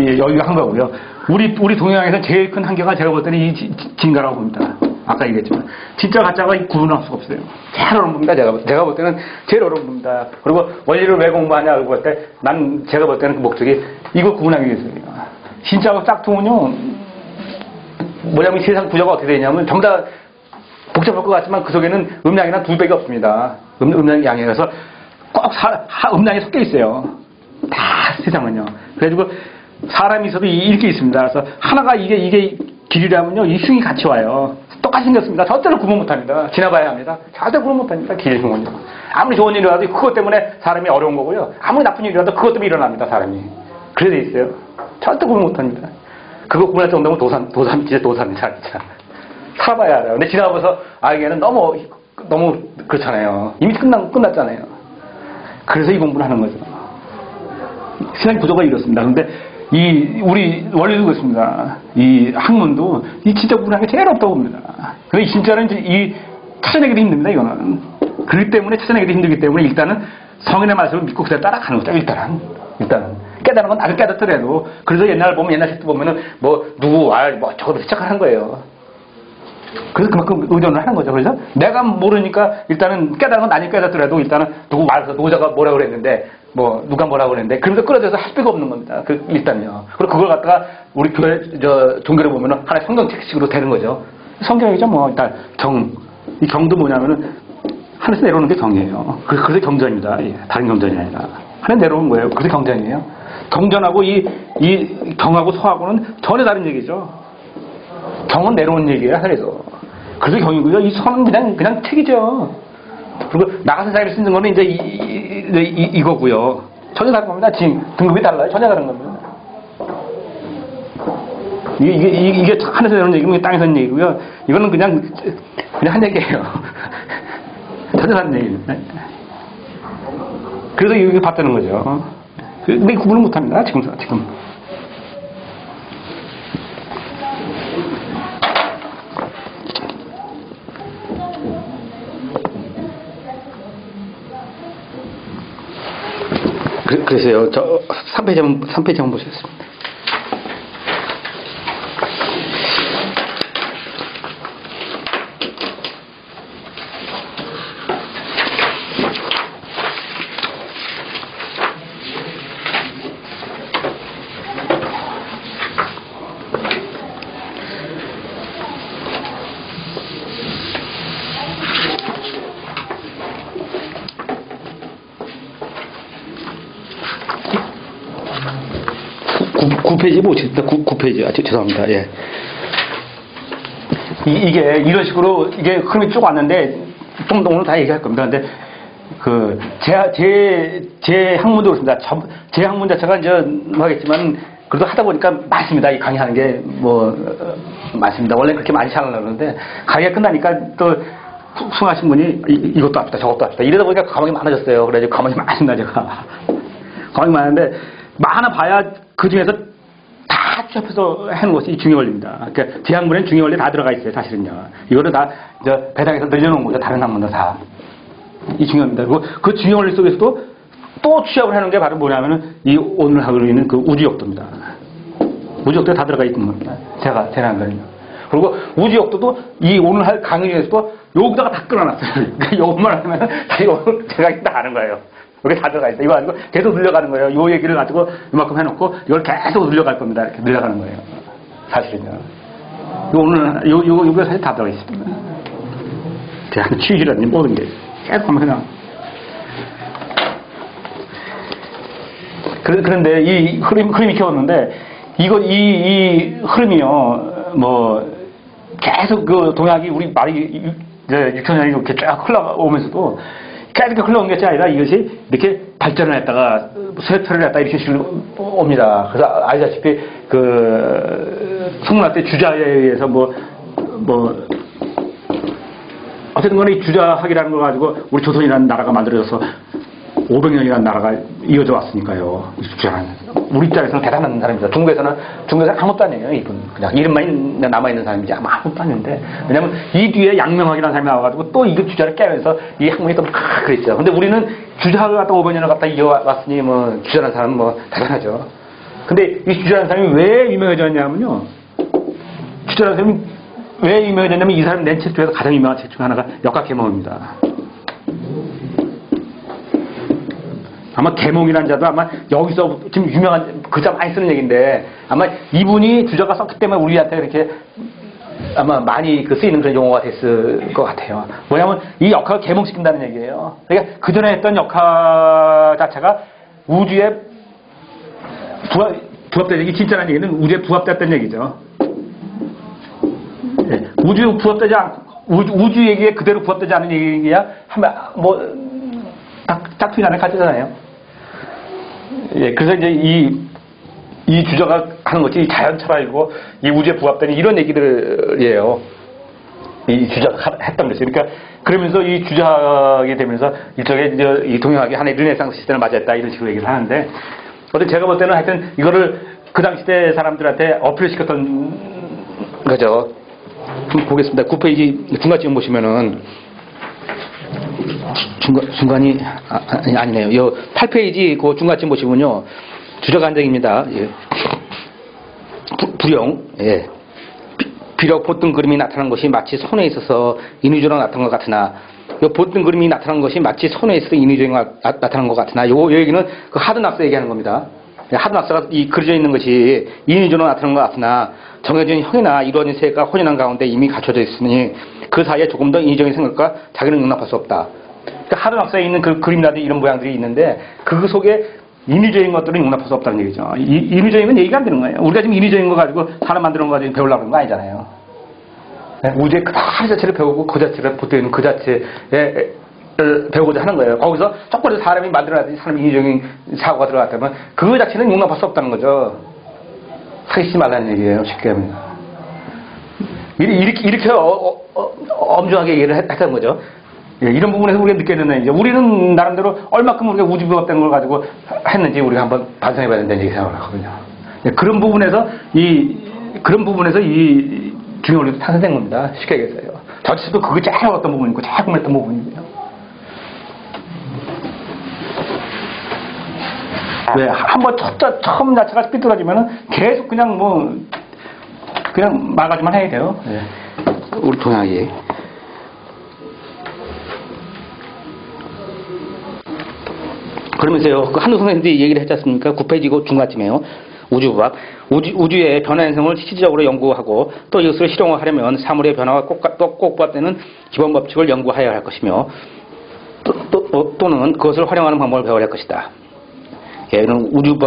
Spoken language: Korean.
예, 여기가 한 거고요. 우리 우리 동양에서 제일 큰 한계가 제가 볼 때는 이 지- 지- 진가라고 봅니다. 아까 얘기했지만 진짜 가짜가 구분할 수가 없어요. 제일 어려운 겁니다. 제가 볼- 제가 볼 때는 제일 어려운 겁니다. 그리고 원리를 왜 공부하냐고 볼 때 난 제가 볼 때는 그 목적이 이거 구분하기 위해서예요. 진짜하고 짝퉁은요 뭐냐면 세상 구조가 어떻게 되냐면 다 복잡할 것 같지만 그 속에는 음량이나 두 배가 없습니다. 음, 음량 양에 그래서 꼭 사- 하- 음량이 섞여 있어요. 다 세상은요. 그래가지고 사람이 있어도 이- 이렇게 있습니다. 그래서 하나가 이게 이게 길이라면요 이 흉이 같이 와요. 똑같이 생겼습니다. 절대로 구분 못합니다. 지나봐야 합니다. 절대 구분 못합니다. 길의 흉은요. 아무리 좋은 일이라도 그것 때문에 사람이 어려운 거고요. 아무리 나쁜 일이라도 그것 때문에 일어납니다. 사람이. 그래 돼 있어요. 절대 구분 못합니다. 그거 구분할 정도면 도산 도산 진짜 도산이다 진짜. 살아봐야 알아요. 근데 지나가면서 알기에는 너무 너무 그렇잖아요. 이미 끝난 끝났잖아요. 그래서 이 공부를 하는 거죠. 세상 구조가 이렇습니다. 그런데 이 우리 원리도 그렇습니다. 이 학문도 이 진짜 게 제일 없다고 봅니다. 근데 이 진짜는 이제 이 찾아내기도 힘듭니다. 이거는 그렇기 때문에 찾아내기도 힘들기 때문에 일단은 성인의 말씀을 믿고 그대로 따라가는 거죠. 일단은 일단은 깨달은 건 나를 깨닫더라도 그래서 옛날 보면 옛날 책도 보면은 뭐 누구 알뭐 저거 시작하는 거예요. 그래서 그만큼 의존을 하는 거죠. 그래서 내가 모르니까 일단은 깨달은 건 나니 깨닫더라도 일단은 누구 말해서 노자가 뭐라 그랬는데 뭐 누가 뭐라 그랬는데 그러면서 끌어들여서 할 필요가 없는 겁니다. 그 일단요. 그리고 그걸 갖다가 우리 교회 저 종교를 보면은 하나의 성경책식으로 되는 거죠. 성경이죠. 뭐 일단 경. 이 경도 뭐냐면은 하늘에서 내려오는 게 경이에요. 그- 그래서 경전입니다. 예, 다른 경전이 아니라. 하늘 내려오는 거예요. 그래서 경전이에요. 경전하고 이, 이 경하고 서하고는 전혀 다른 얘기죠. 경은 내려온 얘기예요, 하늘에서. 그래서 경이고요. 이 선은 그냥, 그냥 책이죠. 그리고 나가서 자기를 쓰는 거는 이제 이, 이, 이, 거고요 전혀 다른 겁니다. 지금 등급이 달라요. 전혀 다른 겁니다. 이게, 이게, 이게, 하늘에서 내려온 얘기고, 이게 땅에서 있는 얘기고요. 이거는 그냥, 그냥 한 얘기예요. 전혀 다른 얘기입니다. 그래서 이게 봤다는 거죠. 근데 구분을 못 합니다. 지금, 지금. 그, 그래서요, 저, 3페이지 한번, 3페이지 한번 보셨습니다. 구, 9 페이지 보십니다. 9, 9페이지. 아, 죄- 죄송합니다. 예. 이, 게 이런 식으로 이게 흐름이 쭉 왔는데 좀 더 오늘 다 얘기할 겁니다. 근데 그 제 제 제 학문도 그렇습니다. 저- 제 학문 자체가 이제 뭐 하겠지만 그래도 하다 보니까 많습니다. 이 강의하는 게 뭐 많습니다. 원래 그렇게 많이 잘하려고 그러는데 강의가 끝나니까 또 숭하신 분이 이, 것도 합시다 저것도 합시다 이러다 보니까 과목이 많아졌어요. 그래가지고 과목이 많습니다 제가. 과목이 많은데 많아 봐야 그 중에서 다 취합해서 하는 것이 중요원리입니다. 그러니까 제 학문에는 중요원리 다 들어가 있어요, 사실은요. 이거는 다 이제 배당에서 늘려놓은 거죠, 다른 학문도 다. 이 중요합니다. 그리고 그 중요원리 속에서도 또 취합을 하는 게 바로 뭐냐면은 이 오늘 하고 있는 그 우주역도입니다. 우주역도에 다 들어가 있는 겁니다. 제가 제가 거는요. 그리고 우주역도도 이 오늘 할 강의 중에서도 여기다가 다 끌어놨어요. 그러니까 이것만 하면 다 이거 제가 다 아는 거예요. 여기 다 들어가 있어요. 이거 아니고 계속 늘려가는 거예요. 요 얘기를 가지고 이만큼 해놓고 이걸 계속 늘려갈 겁니다. 이렇게 늘려가는 거예요. 사실은요. 요 오늘 요, 요, 요거 사실 다 들어가 있습니다. 대한 취지라든지 모든 게 계속 한번 해놔. 그런- 그런데 이 흐름, 흐름이 키웠는데, 이거, 이, 이 흐름이요, 뭐, 계속 그 동약이 우리 말이 6천 년이 이렇게 쫙 흘러오면서도 계속 이렇게 흘러온 것이 아니라 이것이 이렇게 발전을 했다가 쇠퇴를 했다가 이렇게 식으로 옵니다. 그래서 아시다시피 그 성문학 때 주자에 의해서 뭐, 뭐, 어쨌든 간에 이 주자학이라는 걸 가지고 우리 조선이라는 나라가 만들어져서 500년이라는 나라가 이어져 왔으니까요. 우리 입장에서는 대단한 사람입니다. 중국에서는, 중국에서는 아무것도 아니에요, 이분. 그냥 이름만 있는, 남아있는 사람이지 아무 아무것도 아닌데. 왜냐면 이 뒤에 양명학이라는 사람이 나와가지고 또 이거 주자를 깨면서 이 학문이 또 막 그랬죠. 근데 우리는 주자학을 갖다 500년을 갖다 이어왔으니 뭐, 주자라는 사람은 뭐, 대단하죠. 근데 이 주자라는 사람이 왜 유명해졌냐면요. 주자라는 사람이 왜 유명해졌냐면 이 사람 낸 책 중에서 가장 유명한 책 중 하나가 역학개몽입니다. 아마 개몽이라는 자도 아마 여기서 지금 유명한 글자 많이 쓰는 얘기인데 아마 이분이 주자가 썼기 때문에 우리한테 이렇게 아마 많이 그 쓰이는 그런 용어가 됐을 것 같아요. 뭐냐면 이 역학을 개몽시킨다는 얘기예요. 그러니까 그 전에 했던 역학 자체가 우주에 부합, 부합된 얘기, 진짜라는 얘기는 우주에 부합됐다는 얘기죠. 예, 우주 부합되지 않고, 우주, 우주 얘기에 그대로 부합되지 않은 얘기야, 하면, 뭐, 딱, 짝퉁이 안에 가지잖아요. 예, 그래서 이제 이, 이 주자가 하는 것이 이 자연 철학이고, 이 우주에 부합되는 이런 얘기들이에요. 이 하- 했던 것이. 그러니까, 그러면서 이 주자하게 되면서 일종의 이제 이 동양학이 하나의 르네상스 시대를 맞이했다 이런 식으로 얘기를 하는데, 어떤 제가 볼 때는 하여튼 이거를 그 당시 때 사람들한테 어필시켰던 거죠. 좀 보겠습니다. 9페이지 중간쯤 보시면은 중간, 중간이 아, 아니, 아니 네요. 요 8페이지 그 중간쯤 보시면요. 주적 안정입니다. 예. 부, 불용. 예. 비- 비록 보통 그림이 나타난 것이 마치 손에 있어서 인위적으로 나타난 것 같으나 요 보통 그림이 나타난 것이 마치 손에 있어서 인위적으로 나- 나타난 것 같으나 요, 요 얘기는 그 하드 낙서 얘기하는 겁니다. 예, 하드 낙서가 이 그려져 있는 것이 인위적으로 나타난 것 같으나 정해진 형이나 이루어진 세계가 혼연한 가운데 이미 갖춰져 있으니 그 사이에 조금 더 인위적인 생각과 자기는 용납할 수 없다. 그러니까 하드 낙서에 있는 그 그림이라든지 이런 모양들이 있는데 그 속에 인위적인 것들은 용납할 수 없다는 얘기죠. 이, 인위적인 건 얘기가 안 되는 거예요. 우리가 지금 인위적인 거 가지고 사람 만드는 거 가지고 배우려고 하는 거 아니잖아요. 네, 우주의 그 자체를 배우고 그 자체를 보태는 그 자체에 배우고자 하는 거예요. 거기서 조금이라도 사람이 만들어야지 사람 인위적인 사고가 들어갔다면 그 자체는 용납할 수 없다는 거죠. 사기치지 말라는 얘기예요. 쉽게 하면. 이렇게, 이렇게 엄중하게 얘기를 했, 했던 거죠. 예, 이런 부분에서 우리가 느껴야 되는 이제 우리는 나름대로 얼마큼 우리가 우주부합된 걸 가지고 했는지 우리가 한번 반성해 봐야 된다는 얘기 생각을 하거든요. 예, 그런 부분에서 이 그런 부분에서 이 중요 원리도 탄생된 겁니다. 쉽게 얘기해서요. 저치도 그게 제일 어떤 부분이고 제일 궁금했던 부분이에요. 왜 한번 첫 자- 처음 자체가 삐뚤어지면은 계속 그냥 뭐 그냥 말가지만 해야 돼요. 예. 우리 동양이. 그러면서요, 그 한우 선생님들이 얘기를 했지 않습니까? 9페이지고 중간쯤에요. 우주부학. 우주, 우주의 변화 현상을 실질적으로 연구하고 또 이것을 실용화하려면 사물의 변화와 꼭, 또꼭 부합되는 기본 법칙을 연구하여야 할 것이며 또, 또, 또, 또 는 그것을 활용하는 방법을 배워야 할 것이다. 예, 이런 우주부,